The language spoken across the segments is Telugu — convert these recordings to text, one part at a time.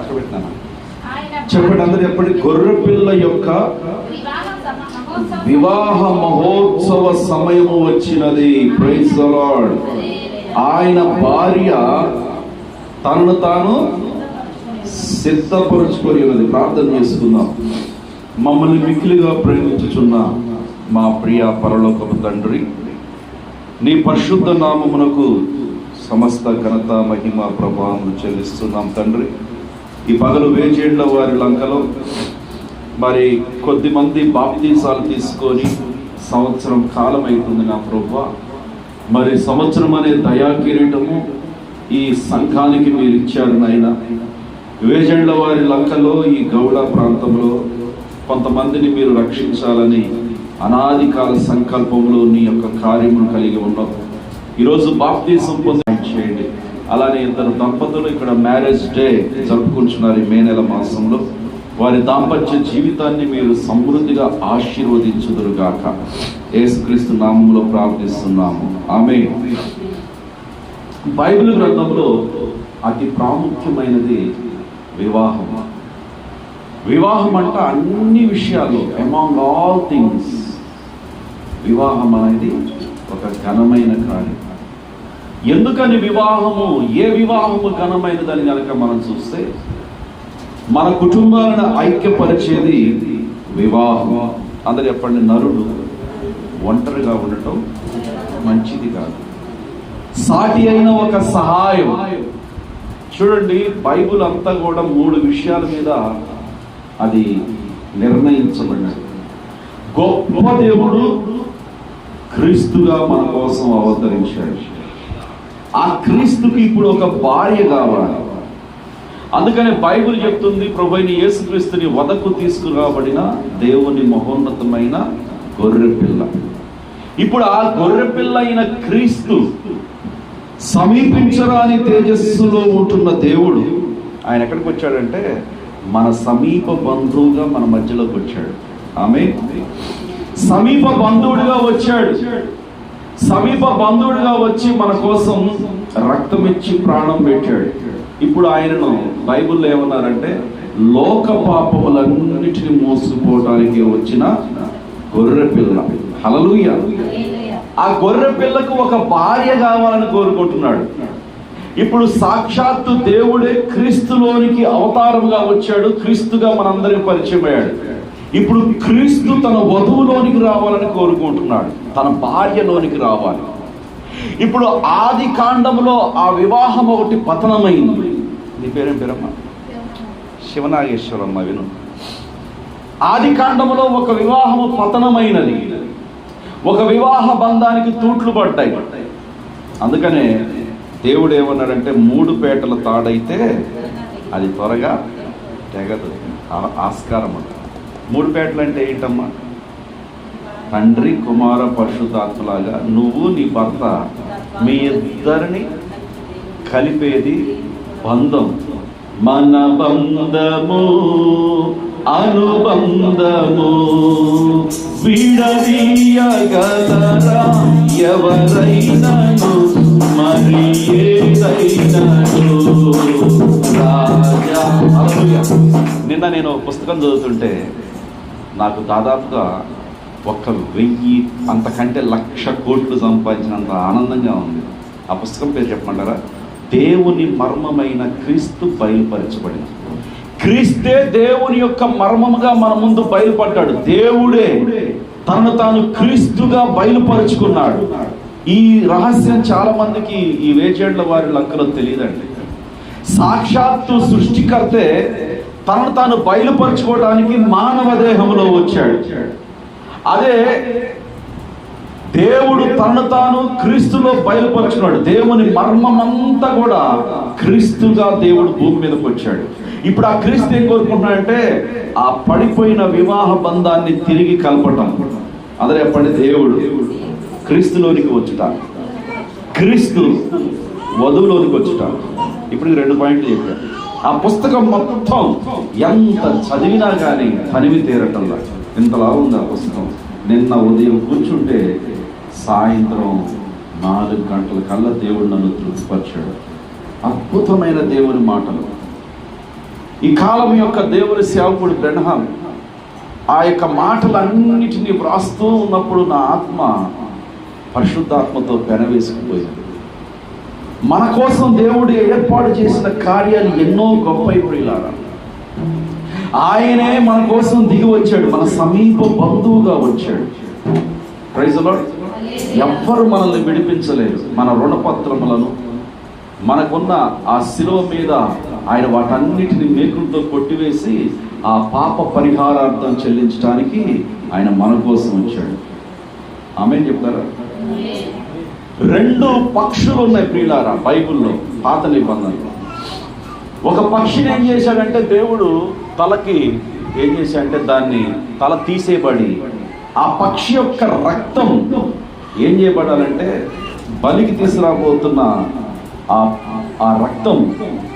అక్కడ చెప్పండి అందరు చెప్పండి. గొర్రె పిల్ల యొక్క వివాహ మహోత్సవ సమయము వచ్చినది. ప్రైజ్ లార్డ్ ఆయన భార్య తనను తాను సిద్ధపరుచుకొని ఉన్నది. ప్రార్థన చేసుకుందాం. మమ్మల్ని మిక్కిలిగా ప్రేమించుచున్న మా ప్రియ పరలోకపు తండ్రి నీ పరిశుద్ధ నామమునకు సమస్త ఘనత మహిమ ప్రభావం చెల్లిస్తున్నాం తండ్రి. ఈ పగలు వేచేళ్ళ వారి లంకలో మరి కొద్ది మంది బాప్తీసాలు తీసుకొని సంవత్సరం కాలం అవుతుంది నా ప్రభు. మరి సంవత్సరం అనే దయా కిరీటము ఈ సంఘానికి మీరు ఇచ్చారు నాయన. వేజెండ్ల వారి లంకలో ఈ గౌడ ప్రాంతంలో కొంతమందిని మీరు రక్షించాలని అనాది కాల సంకల్పంలో నీ యొక్క కార్యమును కలిగి ఉన్నావు ఈరోజు బాప్తీసం పొంది చేయండి అలానే ఇద్దరు దంపతులు ఇక్కడ మ్యారేజ్ డే జరుపుకుంటున్నారు ఈ మే నెల మాసంలో. వారి దాంపత్య జీవితాన్ని మీరు సమృద్ధిగా ఆశీర్వదించుదురుగాక. యేసుక్రీస్తు నామంలో ప్రార్థిస్తున్నాము. ఆమె బైబిల్ గ్రంథంలో అతి ప్రాముఖ్యమైనది వివాహం. వివాహం అంటే అన్ని విషయాలు అమాంగ్ ఆల్ థింగ్స్ వివాహం అనేది ఒక ఘనమైన కార్యం. ఎందుకని వివాహము? ఏ వివాహము ఘనమైనదని కనుక మనం చూస్తే మన కుటుంబాలను ఐక్యపరిచేది వివాహం. అందరు చెప్పండి నరుడు ఒంటరిగా ఉండటం మంచిది కాదు. సాటి అయిన ఒక సహాయం. చూడండి బైబుల్ అంతా కూడా మూడు విషయాల మీద అది నిర్ణయించబడినది. గొప్ప దేవుడు క్రీస్తుగా మన కోసం అవతరించాడు. ఆ క్రీస్తుకి ఇప్పుడు ఒక భార్య కావాలి. అందుకనే బైబిల్ చెప్తుంది ప్రభుని యేసుక్రీస్తుని వదకు తీసుకురాబడిన దేవుని మహోన్నతమైన గొర్రె పిల్ల. ఇప్పుడు ఆ గొర్రె పిల్ల అయిన క్రీస్తు సమీపించరాని తేజస్సులో ఉంటున్న దేవుడు ఆయన ఎక్కడికి వచ్చాడంటే మన సమీప బంధువుగా మన మధ్యలోకి వచ్చాడు. ఆమె సమీప బంధువుడిగా వచ్చాడు. సమీప బంధువుడిగా వచ్చి మన కోసం రక్తం ఇచ్చి ప్రాణం పెట్టాడు. ఇప్పుడు ఆయనను బైబిల్లో ఏమన్నారంటే లోక పాపములన్నిటిని మోసుకుపోవడానికి వచ్చిన గొర్రె పిల్ల. హలలుయ ఆ గొర్రె పిల్లకు ఒక భార్య కావాలని కోరుకుంటున్నాడు. ఇప్పుడు సాక్షాత్తు దేవుడే క్రీస్తులోనికి అవతారంగా వచ్చాడు క్రీస్తుగా మనందరికి పరిచయం అయ్యాడు ఇప్పుడు క్రీస్తు తన వధువులోనికి రావాలని కోరుకుంటున్నాడు. తన భార్యలోనికి రావాలి. ఇప్పుడు ఆది కాండంలో ఆ వివాహం ఒకటి పతనమైంది. నీ పేరేం పేరమ్మా? శివనాగేశ్వరమ్మ విను. ఆది కాండంలో ఒక వివాహము పతనమైనది. ఒక వివాహ బంధానికి తూట్లు పడ్డాయి. అందుకనే దేవుడు ఏమన్నాడంటే మూడు పేటల తాడైతే అది త్వరగా తెగదు. ఆ- ఆస్కారం అంట మూడు పేటలు అంటే ఏంటమ్మా? తండ్రి కుమార పరిశుద్ధాత్మలాగా నువ్వు నీ భర్త మీ ఇద్దరిని కలిపేది బంధం. మన బంధము అనుబంధము విడదీయగలరా ఎవరైనను మరి ఏదైనను రాజా నిన్న నేను పుస్తకం చదువుతుంటే నాకు దాదాపుగా ఒక వెయ్యి అంతకంటే లక్ష కోట్లు సంపాదించినంత ఆనందంగా ఉంది. ఆ పుస్తకం పేరు చెప్పమంటారా? దేవుని మర్మమైన క్రీస్తు బయలుపరచబడిన. క్రీస్తే దేవుని యొక్క మర్మముగా మన ముందు బయలుపడ్డాడు. దేవుడే తనను తాను క్రీస్తుగా బయలుపరుచుకున్నాడు. ఈ రహస్యం చాలా మందికి ఈ వేచేళ్ళ వారి లంకలో తెలియదండి. సాక్షాత్తు సృష్టికర్తే తనను తాను బయలుపరచుకోవడానికి మానవ దేహంలో వచ్చాడు. అదే దేవుడు తనను తాను క్రీస్తులో బయలుపరుచుకున్నాడు. దేవుని మర్మమంతా కూడా క్రీస్తుగా దేవుడు భూమి మీదకి వచ్చాడు. ఇప్పుడు ఆ క్రీస్తు ఏం కోరుకుంటున్నాడంటే ఆ పడిపోయిన వివాహ బంధాన్ని తిరిగి కలపటం. అందరూ చెప్పండి దేవుడు క్రీస్తులోనికి వచ్చుట. క్రీస్తు వధువులోనికి వచ్చుట. ఇప్పుడు రెండు పాయింట్లు చెప్పాడు ఆ పుస్తకం మొత్తం ఎంత చదివినా కానీ తనివి తీరటంలా. ఇంతలా ఉంది ఆ పుస్తకం. నిన్న ఉదయం కూర్చుంటే సాయంత్రం నాలుగు గంటల కల్లా దేవుడు నన్ను తృప్తిపరిచాడు. అద్భుతమైన దేవుని మాటలు. ఈ కాలం యొక్క దేవుని సేవకుడు బ్రహ్మ ఆ యొక్క మాటలన్నిటినీ వ్రాస్తూ ఉన్నప్పుడు నా ఆత్మ పరిశుద్ధాత్మతో పెనవేసుకుపోయింది. మన కోసం దేవుడు ఏర్పాటు చేసిన కార్యాలు ఎన్నో గొప్ప ప్రియులారా ఆయనే మన కోసం దిగి వచ్చాడు మన సమీప బంధువుగా వచ్చాడు. ప్రైజ్ ఎవ్వరు మనల్ని విడిపించలేరు మన రుణపత్రములను. మనకున్న ఆ శిలువ మీద ఆయన వాటన్నిటిని మేకులతో కొట్టివేసి ఆ పాప పరిహారార్థం చెల్లించడానికి ఆయన మన కోసం వచ్చాడు. ఆమె చెప్తారా? రెండు పక్షులు ఉన్నాయి ప్రియులారా బైబుల్లో పాత నిబంధనలో. ఒక పక్షిని ఏం చేశాడంటే దేవుడు తలకి ఏం చేశాడంటే దాన్ని తల తీసేయబడి ఆ పక్షి యొక్క రక్తం ఏం చేయబడాలంటే బలికి తీసుకురాబోతున్న ఆ ఆ రక్తం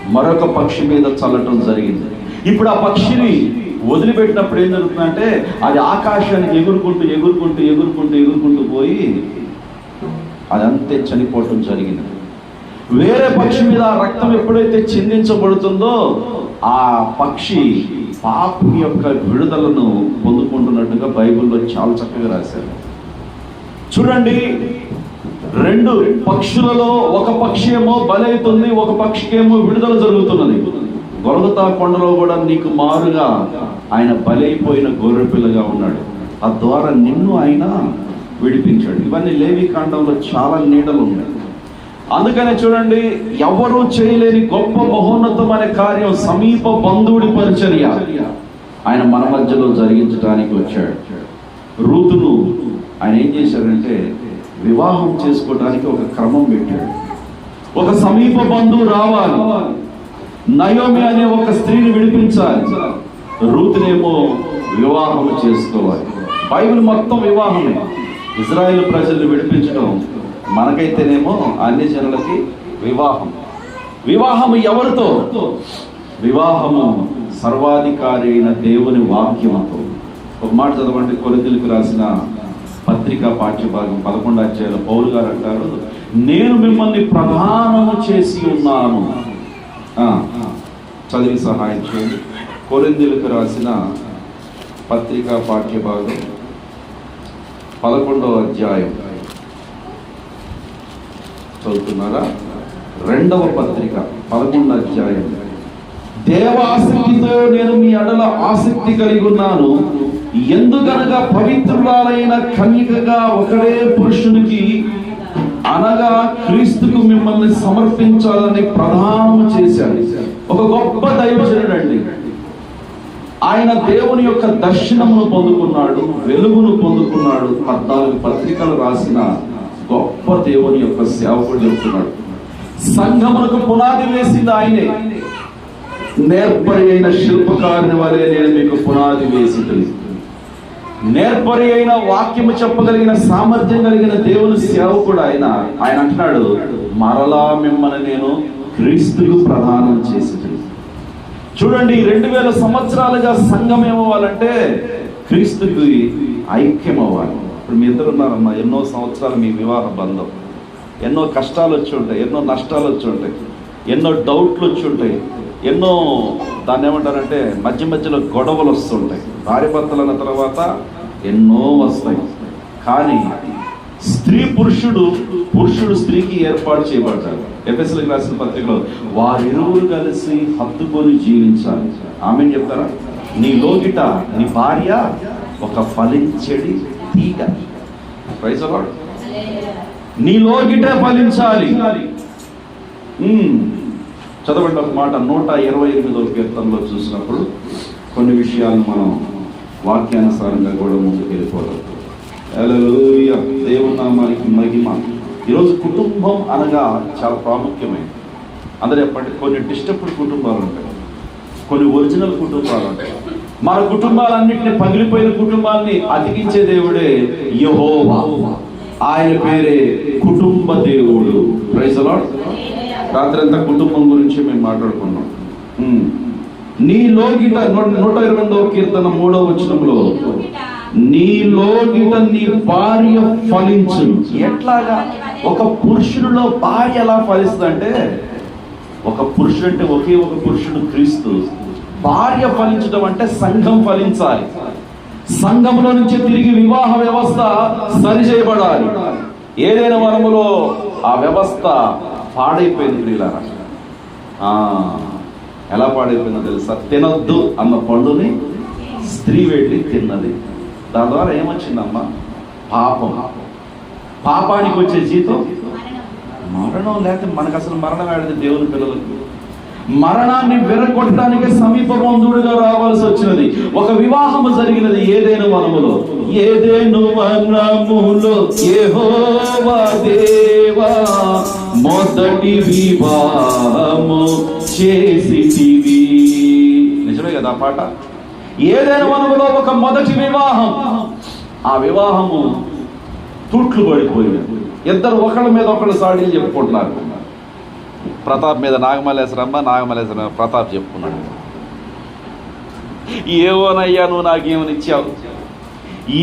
మరొక పక్షి మీద చల్లటం జరిగింది. ఇప్పుడు ఆ పక్షిని వదిలిపెట్టినప్పుడు ఏం జరుగుతుందంటే అది ఆకాశానికి ఎగురుకుంటూ ఎగురుకుంటూ ఎగురుకుంటూ ఎగురుకుంటూ పోయి అదంతే చనిపోవటం జరిగింది. వేరే పక్షి మీద ఆ రక్తం ఎప్పుడైతే చిందించబడుతుందో ఆ పక్షి పాపం యొక్క విడుదలను పొందుకుంటున్నట్టుగా బైబిల్లో చాలా చక్కగా రాశారు. చూడండి రెండు పక్షులలో ఒక పక్షి ఏమో బలైతుంది ఒక పక్షికేమో విడుదల జరుగుతున్నది. గొలగతా కొండలో కూడా నీకు మారుగా ఆయన బలైపోయిన గొర్రెపిల్లగా ఉన్నాడు. ఆ ద్వారా నిన్ను ఆయన విడిపించాడు. ఇవన్నీ లేవి కాండంలో చాలా నీడలు ఉన్నాయి అందుకనే చూడండి ఎవరూ చేయలేని గొప్ప మహోన్నతమైన కార్యం సమీప బంధువుడి పరిచర్య. ఆయన మన మధ్యలో జరిగించడానికి వచ్చాడు. రూతును ఆయన ఏం చేశాడంటే వివాహం చేసుకోవడానికి ఒక క్రమం పెట్టాడు. ఒక సమీప బంధువు రావాలి. నయోమి అనే ఒక స్త్రీని విడిపించాలి. రూతునేమో వివాహం చేసుకోవాలి. బైబిల్ మొత్తం వివాహమే. ఇజ్రాయెల్ ప్రజల్ని విడిపించడం మనకైతేనేమో అన్ని జనులకి వివాహం. వివాహం ఎవరితో? వివాహము సర్వాధికారి అయిన దేవుని వాక్యముతో. ఒక మాట చదవండి కొరిందులకు రాసిన పత్రిక పాఠ్యభాగం పదకొండు అధ్యాయుల పౌరు గారు అంటారు నేను మిమ్మల్ని ప్రధానము చేసి ఉన్నాను. చదివి సహాయం చేయండి. కొరిందులకు రాసిన పత్రిక పాఠ్యభాగం పదకొండవ అధ్యాయం. చదువుతున్నారా? రెండవ పత్రిక పదకొండు అధ్యాయం. దేవాసక్తితో నేను మీ అడల ఆసక్తి కలిగి ఉన్నాను. ఎందుకనగా పవిత్రురాలైన కన్యకగా ఒకడే పురుషునికి అనగా క్రీస్తుకు మిమ్మల్ని సమర్పించాలని ప్రధానము చేశాను. ఒక గొప్ప దైవజనుడు అండి ఆయన దేవుని యొక్క దర్శనమును పొందుకున్నాడు వెలుగును పొందుకున్నాడు పద్నాలుగు పత్రికలు రాసిన గొప్ప దేవుని యొక్క సేవకుడు చెప్తున్నాడు సంఘమునకు పునాది వేసింది ఆయనే. నేర్పరి అయిన శిల్పకారుని వలె నేను మీకు పునాది వేసి నేర్పరి అయిన వాక్యము చెప్పగలిగిన సామర్థ్యం కలిగిన దేవుని సేవకుడు ఆయన. ఆయన అంటున్నాడు మరలా మిమ్మల్ని నేను క్రీస్తుకు ప్రదానం చేసి చూడండి రెండు వేల సంవత్సరాలుగా సంఘం ఏమవ్వాలంటే క్రీస్తుకి ఐక్యం అవ్వాలి ఇప్పుడు మీ ఇద్దరు ఉన్నారమ్మా ఎన్నో సంవత్సరాలు మీ వివాహ బంధం. ఎన్నో కష్టాలు వచ్చి ఉంటాయి ఎన్నో నష్టాలు వచ్చి ఉంటాయి ఎన్నో డౌట్లు వచ్చి ఉంటాయి ఎన్నో దాన్ని ఏమంటారంటే మధ్య మధ్యలో గొడవలు వస్తుంటాయి భార్య అన్న తర్వాత ఎన్నో వస్తాయి. కానీ స్త్రీ పురుషుడు పురుషుడు స్త్రీకి ఏర్పాటు చేయబడ్డాడు. ఎఫ్ఎస్ఎల్ రాసిన పత్రికలో వారిరువురు కలిసి హత్తుకొని జీవించాలి. ఆమె చెప్తారా? నీ లోగిట నీ భార్య ఒక ఫలించడి తీగ. ప్రైజ్ అలాడ్ నీ లోగిట ఫలించాలి. చదవండి ఒక మాట. నూట ఇరవై ఎనిమిదో కీర్తనలో చూసినప్పుడు కొన్ని విషయాలు మనం వాక్యానుసారంగా కూడా ముందుకు వెళ్ళిపోదాం దేవునామానికి మహిమ. ఈరోజు కుటుంబం అనగా చాలా ప్రాముఖ్యమైనది. అందరూ చెప్పండి కొన్ని డిస్టర్బ్డ్ కుటుంబాలు ఉంటాయి. కొన్ని ఒరిజినల్ కుటుంబాలు ఉంటాయి. మన కుటుంబాలన్నింటినీ పగిలిపోయిన కుటుంబాన్ని అతికించే దేవుడే యహోవా. ఆయన పేరే కుటుంబ దేవుడు. ప్రైజ్ రాత్రి అంతా కుటుంబం గురించి మేము మాట్లాడుకున్నాం. ఉమ్. నీ లోగిట నూట ఇరవై రెండవ కీర్తన మూడవ వచనంలో నీ లోగిట నీ భార్య ఫలించు ఎట్లాగా? ఒక పురుషుడిలో భార్య ఎలా ఫలిస్తుందంటే ఒక పురుషుడు అంటే ఒకే ఒక పురుషుడు క్రీస్తు. భార్య ఫలించడం అంటే సంఘం ఫలించాలి. సంఘంలో నుంచి తిరిగి వివాహ వ్యవస్థ సరి చేయబడాలి ఏదైనా వరములో ఆ వ్యవస్థ పాడైపోయింది ప్రియులారా. ఎలా పాడైపోయిందో తెలుసా? తినొద్దు అన్న పండుని స్త్రీ వెళ్ళి తిన్నది. దాని ద్వారా ఏమొచ్చిందమ్మా? పాపం. పాపానికి వచ్చే జీతం మరణం లేకపోతే మనకు అసలు మరణం ఆడితే దేవుని పిల్లలకు. మరణాన్ని వెరగొట్టడానికి సమీప బంధువుడిగా రావాల్సి వచ్చినది. ఒక వివాహము జరిగినది ఏదైనా వనములో. ఏదేను వనములో ఏహోవా దేవా మొదటి వివాహము చేసిటివి నిజమే కదా పాట? ఏదైనా వనములో ఒక మొదటి వివాహం. ఆ వివాహము తూట్లు పడిపోయింది ఇద్దరు ఒకళ్ళ మీద ఒకళ్ళు సాడీలు చెప్పుకుంటున్నారు. ప్రతాప్ మీద నాగమలేశ్వరమ్మ నాగమలేశ్వరమ్మ ప్రతాప్ చెప్పుకున్నాడు. ఏవోనయ్యా నువ్వు నాకేమని ఇచ్చావు?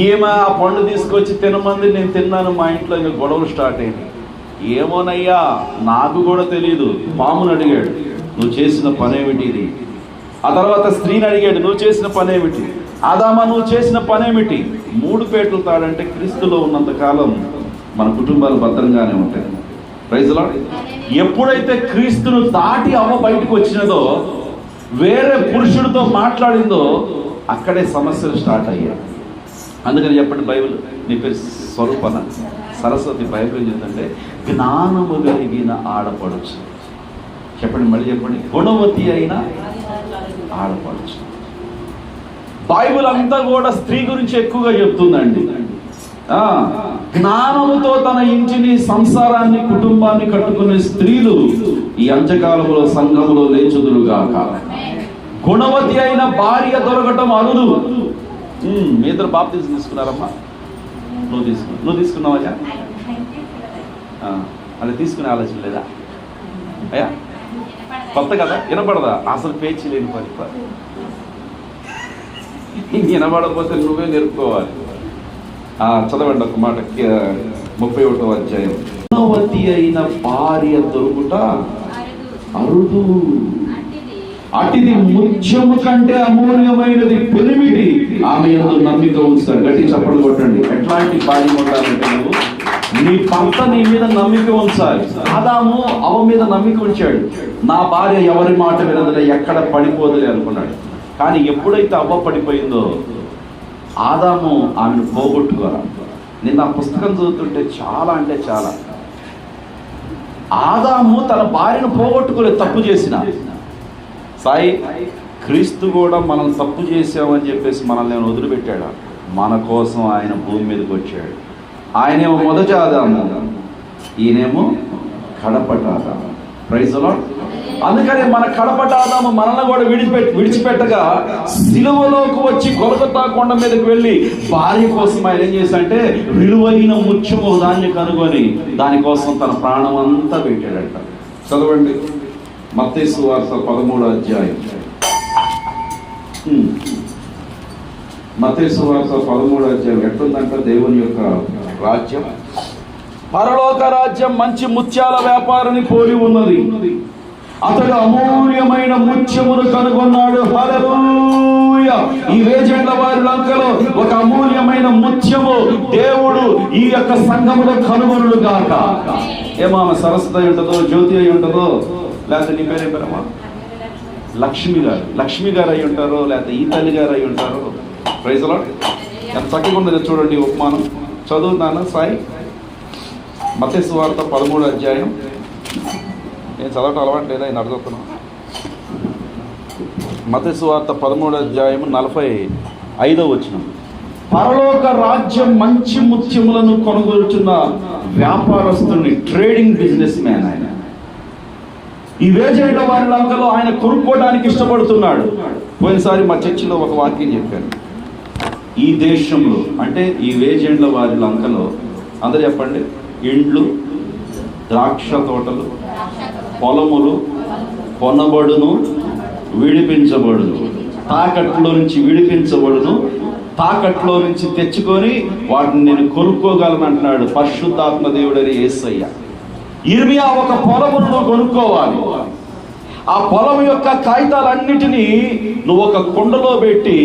ఏమో ఆ పండు తీసుకొచ్చి తినమంది నేను తిన్నాను మా ఇంట్లో ఇంకా గొడవలు స్టార్ట్ అయింది ఏమోనయ్యా నాకు కూడా తెలియదు పామును అడిగాడు. నువ్వు చేసిన పనేమిటి ఇది? ఆ తర్వాత స్త్రీని అడిగాడు. నువ్వు చేసిన పనేమిటి? ఆదామా నువ్వు చేసిన పనేమిటి? మూడు పేటలు తాడంటే క్రీస్తులో ఉన్నంత కాలం మన కుటుంబాలు భద్రంగానే ఉంటాయి. ప్రైజ్లా ఎప్పుడైతే క్రీస్తును దాటి అవ్వ బయటకు వచ్చినదో వేరే పురుషుడితో మాట్లాడిందో అక్కడే సమస్యలు స్టార్ట్ అయ్యాయి. అందుకని చెప్పండి బైబిల్ నీ పేరు స్వరూపన. సరస్వతి బైబిల్ ఏంటంటే జ్ఞానము కలిగిన ఆడపడచ్చు చెప్పండి మళ్ళీ చెప్పండి గుణవతి అయిన ఆడపడచ్చు బైబుల్ అంతా కూడా స్త్రీ గురించి ఎక్కువగా చెప్తుందండి. జ్ఞానముతో తన ఇంటిని సంసారాన్ని కుటుంబాన్ని కట్టుకునే స్త్రీలు ఈ అంత్యకాలంలో సంఘంలో లేచుదురుగాక. గుణవతి అయిన భార్య దొరకటం అరుదు. మీ ఇద్దరు బాప్తీసం తీసుకున్నారమ్మా? నువ్వు తీసుకున్నావు నువ్వు తీసుకున్నావా అది తీసుకునే ఆలోచన లేదా? అయ్యా? కొత్త కదా? వినపడదా? అసలు పేచి లేని పని. వినబడకపోతే నువ్వే నేర్పుకోవాలి. ఆ, చదవండి ఒక మాట ముప్పై ఒకటో అధ్యాయం. అయిన భార్య దొరుకుట అరుదు. అటిది ముత్యము కంటే అమూల్యమైనది పెనిమిటి ఆమె ఎందు నమ్మిక ఉంచుతాడు గట్టి చప్పట్లు కొట్టండి. ఎట్లాంటి భార్య ఉండాలంటే నువ్వు? నీ భర్త నీ మీద నమ్మిక ఉంచాలి. ఆదాము అవ మీద నమ్మిక ఉంచాడు. నా భార్య ఎవరి మాట వినదులే ఎక్కడ పడిపోదులే అనుకున్నాడు. కానీ ఎప్పుడైతే అవ్వ పడిపోయిందో ఆదాము ఆమెను పోగొట్టుకోరా నిన్న ఆ పుస్తకం చదువుతుంటే చాలా అంటే చాలా. ఆదాము తన భార్యను పోగొట్టుకోలేదు తప్పు చేసిన. సాయి క్రీస్తు కూడా మనం తప్పు చేసామని చెప్పేసి మనల్ని ఏమైనా మన కోసం ఆయన భూమి మీదకి వచ్చాడు. ఆయనేమో మొదటి ఆదాము. ఈయనేమో కడపట ఆదాము. ప్రైజ్ అందుకని మన కడపట ఆదాము మనల్ని కూడా విడిచిపెట్టి విడిచిపెట్టగా సిలువలోకి వచ్చి కొలకత్తా కొండ మీదకి వెళ్ళి భార్య కోసం ఆయన ఏం చేశాడంటే విలువైన ముత్యము దాన్ని కనుగొని దానికోసం తన ప్రాణం అంతా పెట్టాడట. చదవండి. మత్తేసు వార్త పదమూడో అధ్యాయం. హ్మ్. వార్త పదమూడో అధ్యాయం ఎట్లుందంట? దేవుని యొక్క రాజ్యం. పరలోక రాజ్యం మంచి ముత్యాల వ్యాపారాన్ని పోలి ఉన్నది. అతడు అమూల్యమైన ముత్యమును కనుగొన్నాడు. హల్లెలూయా. ఈ వేజెండ్ల వారి లంకలో ఒక అమూల్యమైన ముత్యము దేవుడు ఈ యొక్క సంఘములో కనుగొనుడు గాక. ఏమామ ఆమె సరస్వతి అయి ఉంటుందో జ్యోతి అయి ఉంటుందో లేకపోతే నీ పేరే పేరమ్మా? లక్ష్మి గారు. లక్ష్మి గారు అయి ఉంటారో లేకపోతే ఈ తల్లి గారు అయి ఉంటారో? ప్రైజ్లో ఎంత చక్కగా ఉన్నదో చూడండి ఉపమానం. చదువుతాను సాయి? మతేశ్వార్త పదమూడు అధ్యాయం. నేను చదవటం అలవాటు లేదా నేను అడుగుతున్నాను వార్త పదమూడు అధ్యాయం నలభై ఐదో వచ్చిన పరలోక రాజ్యం మంచి ముత్యములను కొనుగోలుచున్న వ్యాపారస్తుని ట్రేడింగ్ బిజినెస్ మ్యాన్ ఆయన. ఈ వేజేట వారి లంకలో ఆయన కొనుక్కోవడానికి ఇష్టపడుతున్నాడు. పోయినసారి మా చర్చిలో ఒక వాక్యం చెప్పాను ఈ దేశంలో అంటే ఈ వేజెండ్ల వారి లంకలో అందరు చెప్పండి ఇండ్లు ద్రాక్ష తోటలు పొలములు కొనబడును విడిపించబడును. తాకట్లో నుంచి విడిపించబడును. తాకట్లో నుంచి తెచ్చుకొని వాటిని నేను కొనుక్కోగలనంటున్నాడు పరిశుద్ధాత్మ దేవుడని ఏసయ్య. ఇర్మియా ఒక పొలమును కొనుక్కోవాలి. ఆ పొలం యొక్క కాగితాలన్నిటినీ నువ్వు ఒక కుండలో పెట్టి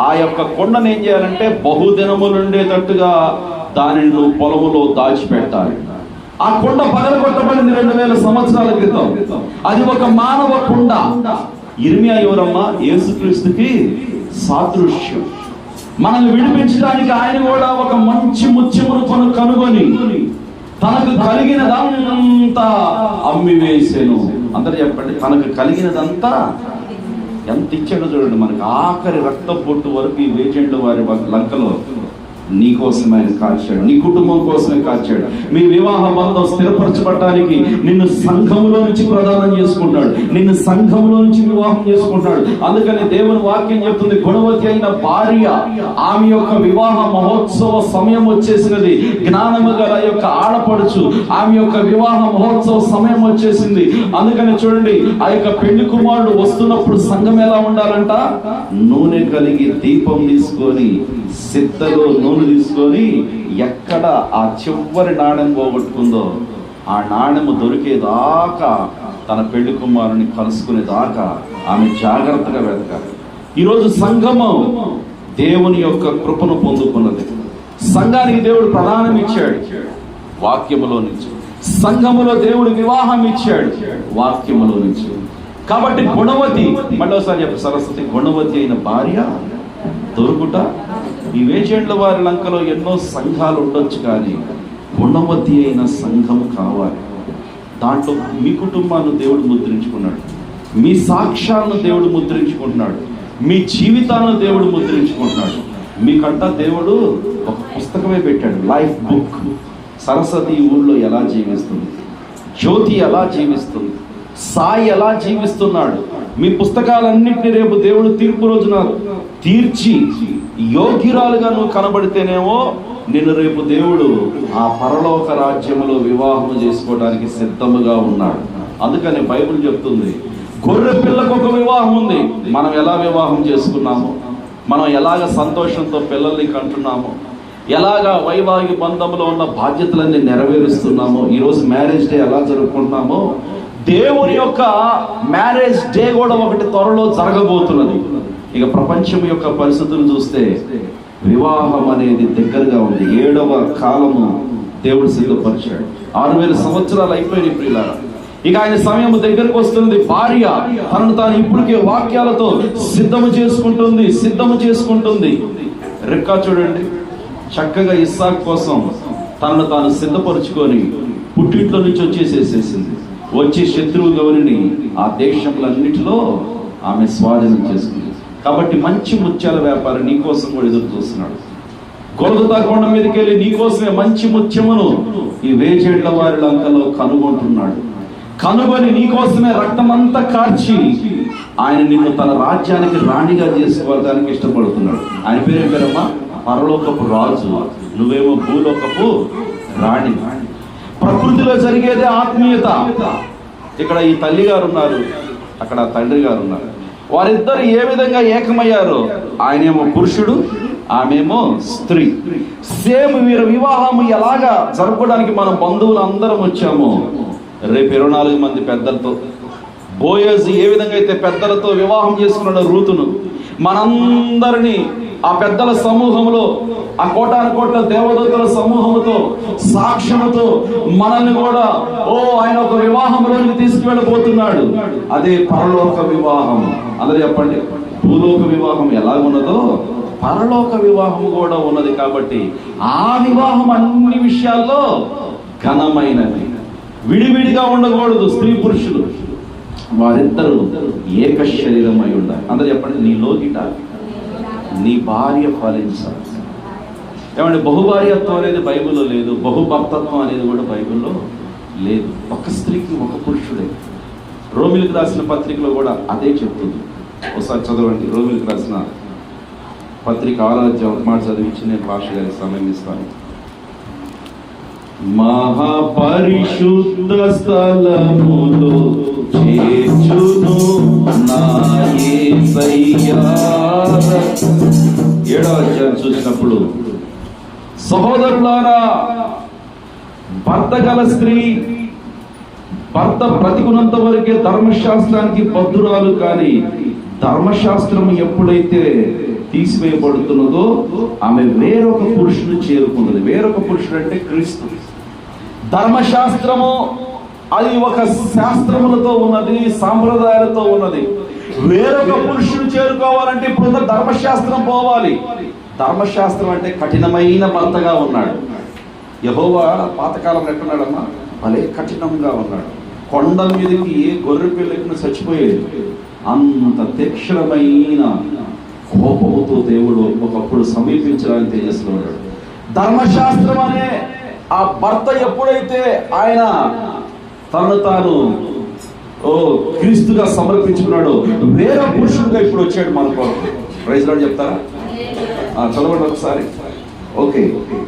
ఆ యొక్క కొండను ఏం చేయాలంటే బహుదినములు ఉండేటట్టుగా దానిని నువ్వు పొలములో దాచిపెట్టాలి. ఆ కుండ పగలగొట్టబడింది రెండు వేల సంవత్సరాల క్రితం. అది ఒక మానవ కుండ. ఇర్మియా ఎవరమ్మ? యేసుక్రీస్తుకి సాదృశ్యం. మనల్ని విడిపించడానికి ఆయన కూడా ఒక మంచి ముత్యమును కొను కనుగొని తనకు కలిగినదంతా అమ్మి వేసాను అందరు చెప్పండి తనకు కలిగినదంతా ఎంత ఇచ్చాడో చూడండి. మనకు ఆఖరి రక్త పొట్టు వరకు ఈ వేజెండ్ వారి లంకలో. నీ కోసమే ఆయన కాల్చాడు. నీ కుటుంబం కోసమే కాల్చాడు. మీ వివాహ బంధం స్థిరపరచబడటానికి నిన్ను సంఘములో నుంచి ప్రదానం చేసుకుంటాడు నిన్ను సంఘంలో నుంచి వివాహం చేసుకుంటాడు అందుకని దేవుని వాక్యం చెప్తుంది గుణవతి అయిన భార్య ఆమె యొక్క వివాహ మహోత్సవ సమయం వచ్చేసినది. జ్ఞానము గల యొక్క ఆడపడుచు ఆమె యొక్క వివాహ మహోత్సవ సమయం వచ్చేసింది. అందుకని చూడండి ఆ యొక్క పెళ్ళి కుమారుడు వస్తున్నప్పుడు సంఘం ఎలా ఉండాలంట? నూనె కలిగి దీపం తీసుకొని సిద్ధలో నూనె తీసుకొని ఎక్కడ ఆ చివరి నాణెం పోగొట్టుకుందో ఆ నాణెము దొరికేదాకా తన పెళ్ళి కుమారుని కలుసుకునేదాకా ఆమె జాగ్రత్తగా వెతకాలి. ఈరోజు సంఘము దేవుని యొక్క కృపను పొందుకున్నది. సంఘానికి దేవుడు ప్రధానం ఇచ్చాడు. వాక్యములో నుంచి. సంఘములో దేవుడు వివాహం ఇచ్చాడు. వాక్యములో నుంచి. కాబట్టి గుణవతి మళ్ళోసారి చెప్పు సరస్వతి గుణవతి అయిన భార్య దొరుకుట ఈ వేచేండ్ల వారి లంకలో ఎన్నో సంఘాలు ఉండొచ్చు కానీ గుణవతి అయిన సంఘం కావాలి. దాంట్లో మీ కుటుంబాన్ని దేవుడు ముద్రించుకున్నాడు. మీ సాక్ష్యాలను దేవుడు ముద్రించుకుంటున్నాడు. మీ జీవితాలను దేవుడు ముద్రించుకుంటున్నాడు. మీకంట దేవుడు ఒక పుస్తకమే పెట్టాడు లైఫ్ బుక్. సరస్వతి ఊళ్ళో ఎలా జీవిస్తుంది? జ్యోతి ఎలా జీవిస్తుంది? సాయి ఎలా జీవిస్తున్నాడు? మీ పుస్తకాలన్నింటినీ రేపు దేవుడు తీర్పు రోజున తీర్చి యోగ్యురాలుగా నువ్వు కనబడితేనేమో నిన్ను రేపు దేవుడు ఆ పరలోక రాజ్యములో వివాహం చేసుకోవడానికి సిద్ధముగా ఉన్నాడు. అందుకని బైబిల్ చెప్తుంది గొర్రె పిల్లకు ఒక వివాహం ఉంది. మనం ఎలా వివాహం చేసుకున్నాము? మనం ఎలాగ సంతోషంతో పిల్లల్ని కంటున్నాము? ఎలాగా వైవాహిక బంధంలో ఉన్న బాధ్యతలన్నీ నెరవేరుస్తున్నామో? ఈరోజు మ్యారేజ్ డే ఎలా జరుపుకుంటున్నామో? దేవుని యొక్క మ్యారేజ్ డే కూడా ఒకటి త్వరలో జరగబోతున్నది. ఇక ప్రపంచం యొక్క పరిస్థితులు చూస్తే వివాహం అనేది దగ్గరగా ఉంది. ఏడవ కాలము దేవుడు సిద్ధపరిచాడు. ఆరు వేల సంవత్సరాలు అయిపోయినాయి ప్రియులారా. ఇక ఆయన సమయం దగ్గరకు వస్తుంది. భార్య తనను తాను ఇప్పటికే వాక్యాలతో సిద్ధము చేసుకుంటుంది సిద్ధము చేసుకుంటుంది. రెక్కా చూడండి. చక్కగా ఇస్సాక్ కోసం తనను తాను సిద్ధపరుచుకొని పుట్టింట్లో నుంచి వచ్చేసేసేసింది. వచ్చి శత్రువు గౌరిని ఆ దేశములన్నిటిలో ఆమె స్వాధీనం చేసుకుంది. కాబట్టి మంచి ముత్యాల వ్యాపారం నీ కోసం కూడా ఎదురు చూస్తున్నాడు. గొలగతా కొండ మీదకి వెళ్ళి నీకోసమే మంచి ముత్యమును ఈ వేచేట్ల వారి లంకలో కనుగొంటున్నాడు. కనుగొని నీకోసమే రక్తమంతా కార్చి ఆయన నిన్ను తన రాజ్యానికి రాణిగా చేసుకోవడానికి ఇష్టపడుతున్నాడు. ఆయన పేరు పేరమ్మా? పరలోకపు రాజు. నువ్వేమో భూలోకపు రాణి. ప్రకృతిలో జరిగేదే ఆత్మీయత. ఇక్కడ ఈ తల్లి గారు ఉన్నారు అక్కడ తండ్రి గారు ఉన్నారు వారిద్దరు ఏ విధంగా ఏకమయ్యారో? ఆయనేమో పురుషుడు ఆమెమో స్త్రీ. సేమ్ వీరి వివాహం ఎలాగా జరుపుకోవడానికి మన బంధువులు అందరం వచ్చామో? రేపు ఇరవై నాలుగు మంది పెద్దలతో. బోయజ్ ఏ విధంగా అయితే పెద్దలతో వివాహం చేసుకున్నాడు రూతును. మనందరినీ ఆ పెద్దల సమూహంలో ఆ కోటాను కోట్ల దేవదూతల సమూహంతో సాక్ష్యముతో మనల్ని కూడా ఓ ఆయన ఒక వివాహంలోకి తీసుకువెళ్ళబోతున్నాడు. అదే పరలోక వివాహం. అందరూ చెప్పండి భూలోక వివాహం ఎలా ఉన్నదో పరలోక వివాహం కూడా ఉన్నది కాబట్టి ఆ వివాహం అన్ని విషయాల్లో ఘనమైనది. విడివిడిగా ఉండకూడదు స్త్రీ పురుషులు. వారిద్దరూ ఏక శరీరమై ఉండాలి. అందరూ చెప్పండి నీ లోగిట నీ భార్య ఫలించాలి ఏమంటే బహుభార్యత్వం అనేది బైబిల్లో లేదు బహుభర్తత్వం అనేది కూడా బైబిల్లో లేదు. ఒక స్త్రీకి ఒక పురుషుడే. రోమిలకు రాసిన పత్రికలో కూడా అదే చెప్తుంది. ఒకసారి చదవండి రోమిలకు రాసిన పత్రిక ఆరాధ్యం మాట చదివించి నేను భాష గారికి సమయం ఇస్తాను. మహాపరిశుద్ధ స్థలములో చేర్చును ఏడవ అధ్యాయం చూసినప్పుడు సహోదరులారా భర్త గల స్త్రీ భర్త బ్రతికున్నంత వరకే ధర్మశాస్త్రానికి పద్దురాలు కానీ ధర్మశాస్త్రం ఎప్పుడైతే తీసివేయబడుతున్నదో ఆమె వేరొక పురుషుడు చేరుకున్నది. వేరొక పురుషుడు అంటే క్రీస్తు. ధర్మశాస్త్రము అది ఒక శాస్త్రములతో ఉన్నది సాంప్రదాయాలతో ఉన్నది. వేరొక పురుషుడు చేరుకోవాలంటే ఇప్పుడు ధర్మశాస్త్రం పోవాలి. ధర్మశాస్త్రం అంటే కఠినమైన భర్తగా ఉన్నాడు. యహోవా పాతకాలం ఎట్టున్నాడమ్మా భలే కఠినంగా ఉన్నాడు. కొండ మీదకి ఏ గొర్రె పిల్లకి చచ్చిపోయేది. అంత తీక్షణమైన కోపముతో దేవుడు ఒకప్పుడు సమీపించడానికి తేజస్సున్నాడు ధర్మశాస్త్రం అనే ఆ భర్త ఎప్పుడైతే ఆయన తను తాను ఓ క్రీస్తుగా సమర్పించుకున్నాడు. వేరే పురుషుడుగా ఇప్పుడు వచ్చాడు మన కొరకు ప్రైజ్ చెప్తారా? చదవండి ఒకసారి. ఓకే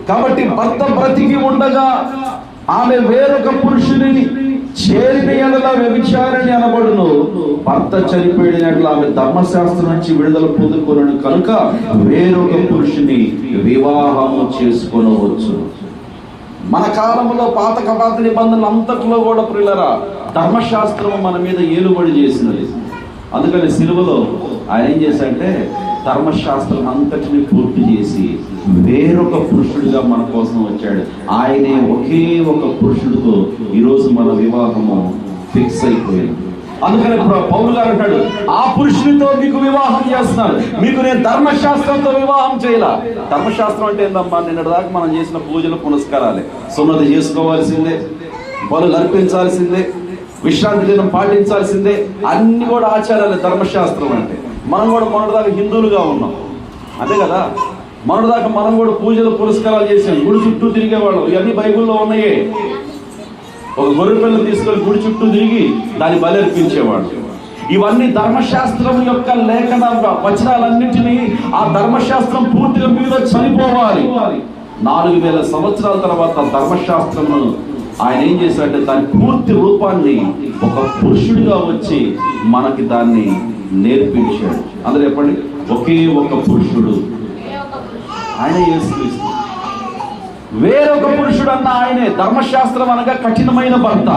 కాబట్టి భర్త బ్రతికి ఉండగా ఆమె వేరొక పురుషుని చేరిన ఎడల వ్యభిచారిణి అనబడును. భర్త చనిపోయిన ఎడల ఆమె ధర్మశాస్త్రం నుంచి విడుదల పొందుకున్నాను కనుక వేరొక పురుషుని వివాహము చేసుకొనవచ్చు మన కాలంలో పాత కపాత నిబంధనలు అంతట్లో కూడా ప్రిల్లరా ధర్మశాస్త్రము మన మీద ఏలుబడి చేసినది. అందుకని సిలువలో ఆయన ఏం చేశాడంటే ధర్మశాస్త్రం అంతటిని పూర్తి చేసి వేరొక పురుషుడిగా మన కోసం వచ్చాడు. ఆయనే ఒకే ఒక పురుషుడితో ఈరోజు మన వివాహము ఫిక్స్ అయిపోయింది. అందుకని పౌరులు గారు అంటాడు ఆ పురుషునితో మీకు వివాహం చేస్తున్నాడు. మీకు నేను ధర్మశాస్త్రంతో వివాహం చేయాల. ధర్మశాస్త్రం అంటే ఏందమ్మా? నిన్నటి దాకా మనం చేసిన పూజలు పునస్కారాలే. సున్నతి చేసుకోవాల్సిందే బలు అర్పించాల్సిందే విశ్రాంతి దినం పాటించాల్సిందే. అన్ని కూడా ఆచారాలే ధర్మశాస్త్రం అంటే. మనం కూడా మొన్నటిదాకా హిందువులుగా ఉన్నాం. అంతే కదా? మొన్నటిదాకా మనం కూడా పూజలు పురస్కారాలు చేసాం. గుడి చుట్టూ తిరిగేవాళ్ళం. ఇవన్నీ బైబిల్లో ఉన్నాయే. ఒక గొర్రె పిల్లని తీసుకొని గుడి చుట్టూ తిరిగి దాన్ని బలి అర్పించేవాడు. ఇవన్నీ ధర్మశాస్త్రం యొక్క లేఖన వచనాలన్నింటినీ ఆ ధర్మశాస్త్రం పూర్తిగా మీద చనిపోవాలి. నాలుగు వేల సంవత్సరాల తర్వాత ధర్మశాస్త్రమును ఆయన ఏం చేశాడంటే దాని పూర్తి రూపాన్ని ఒక పురుషుడిగా వచ్చి మనకి దాన్ని నేర్పించాడు. అందరూ చెప్పండి? ఒకే ఒక పురుషుడు. ఆయన యేసుక్రీస్తు. వేరొక పురుషుడు అన్న ఆయనే ధర్మశాస్త్రం అనగా కఠినమైన భర్త.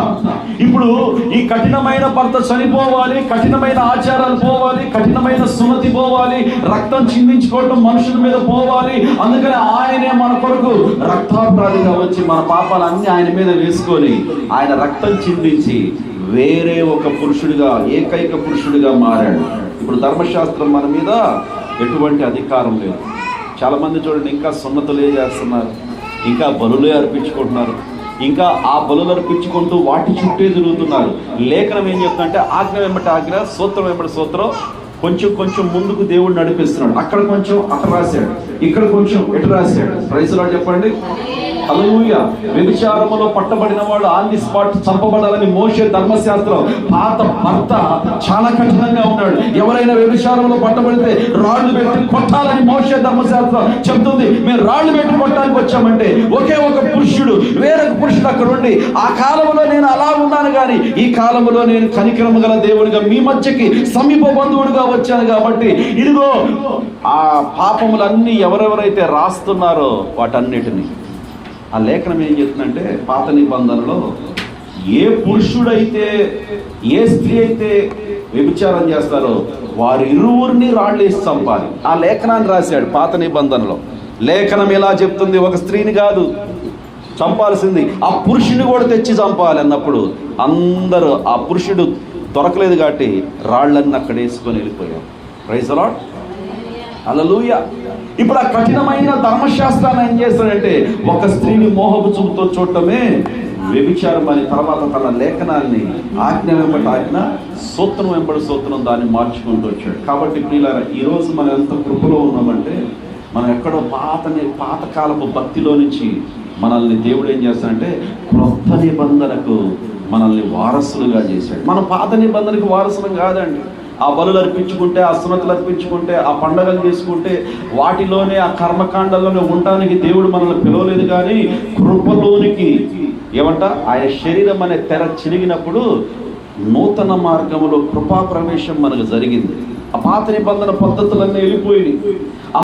ఇప్పుడు ఈ కఠినమైన భర్త చనిపోవాలి కఠినమైన ఆచారాలు పోవాలి కఠినమైన సున్నతి పోవాలి రక్తం చిందించుకోవడం మనుషుల మీద పోవాలి. అందుకని ఆయనే మన కొరకు రక్తాపరాధిగా వచ్చి మన పాపాలన్నీ ఆయన మీద వేసుకొని ఆయన రక్తం చిందించి వేరే ఒక పురుషుడిగా ఏకైక పురుషుడిగా మారాడు. ఇప్పుడు ధర్మశాస్త్రం మన మీద ఎటువంటి అధికారం లేదు. చాలా మంది చూడండి ఇంకా సున్నతులే చేస్తున్నారు? ఇంకా బలులే అర్పించుకుంటున్నారు. ఇంకా ఆ బలులు అర్పించుకుంటూ వాటి చుట్టే తిరుగుతున్నారు. లేఖనం ఏం చెప్తుందంటే ఆజ్ఞ వెంబటి ఆజ్ఞ సూత్రం వెంబటి సూత్రం కొంచెం కొంచెం ముందుకు దేవుడు నడిపిస్తున్నాడు. అక్కడ కొంచెం అక్కడ రాశాడు. ఇక్కడ కొంచెం ఎటు రాశాడు? ప్రైజ్లో చెప్పండి. అలూయ వ్యభిచారములో పట్టబడిన వాడు ఆన్ ది స్పాట్ చంపబడాలని మోసే ధర్మశాస్త్రం పాత భర్త చాలా కఠినంగా ఉన్నాడు. ఎవరైనా వ్యభిచారంలో పట్టబడితే రాళ్ళు పెట్టి కొట్టాలని మోసే ధర్మశాస్త్రం చెప్తుంది. మేము రాళ్ళు పెట్టి కొట్టడానికి వచ్చామంటే ఒకే ఒక పురుషుడు వేరొక పురుషుడు అక్కడ ఉండి ఆ కాలంలో నేను అలా ఉన్నాను కానీ ఈ కాలంలో నేను కనికరము గల దేవుడిగా మీ మధ్యకి సమీప బంధువుడిగా వచ్చాను కాబట్టి ఇదిగో ఆ పాపములన్నీ ఎవరెవరైతే రాస్తున్నారో వాటన్నిటిని. ఆ లేఖనం ఏం చెప్తుందంటే పాత నిబంధనలో ఏ పురుషుడైతే ఏ స్త్రీ అయితే వ్యభిచారం చేస్తారో వారి ఇరువురిని రాళ్ళేసి చంపాలి. ఆ లేఖనాన్ని రాశాడు పాత నిబంధనలో. లేఖనం ఎలా చెప్తుంది? ఒక స్త్రీని కాదు చంపాల్సింది. ఆ పురుషుని కూడా తెచ్చి చంపాలి అన్నప్పుడు అందరూ ఆ పురుషుడు దొరకలేదు కాబట్టి రాళ్ళన్నీ అక్కడ వేసుకొని వెళ్ళిపోయారు ప్రైజ్ అలాట్ అలలుయ ఇప్పుడు ఆ కఠినమైన ధర్మశాస్త్రాన్ని ఏం చేస్తాడంటే ఒక స్త్రీని మోహపు చూపుతో చూడటమే వ్యభిచారం అని తర్వాత తన లేఖనాన్ని ఆజ్ఞ వెంబడి ఆజ్ఞ సూత్రం వెంబడి సూత్రం దాన్ని మార్చుకుంటూ వచ్చాడు. కాబట్టి ప్రియులారా ఈరోజు మనం ఎంత కృపలో ఉన్నామంటే మనం ఎక్కడో పాతని పాతకాలపు భక్తిలో నుంచి మనల్ని దేవుడు ఏం చేస్తాడంటే క్రొత్త నిబంధనకు మనల్ని వారసులుగా చేశాడు. మనం పాత నిబంధనకు వారసులం కాదండి. ఆ బలులు అర్పించుకుంటే ఆ సున్నతులు అర్పించుకుంటే ఆ పండగలు చేసుకుంటే వాటిలోనే ఆ కర్మకాండల్లోనే ఉండడానికి దేవుడు మనల్ని పిలవలేదు కానీ కృపలోనికి ఏమంట? ఆయన శరీరం అనే తెర చిరిగినప్పుడు నూతన మార్గంలో కృపా ప్రవేశం మనకు జరిగింది. ఆ పాత నిబంధన పద్ధతులన్నీ వెళ్ళిపోయినాయి.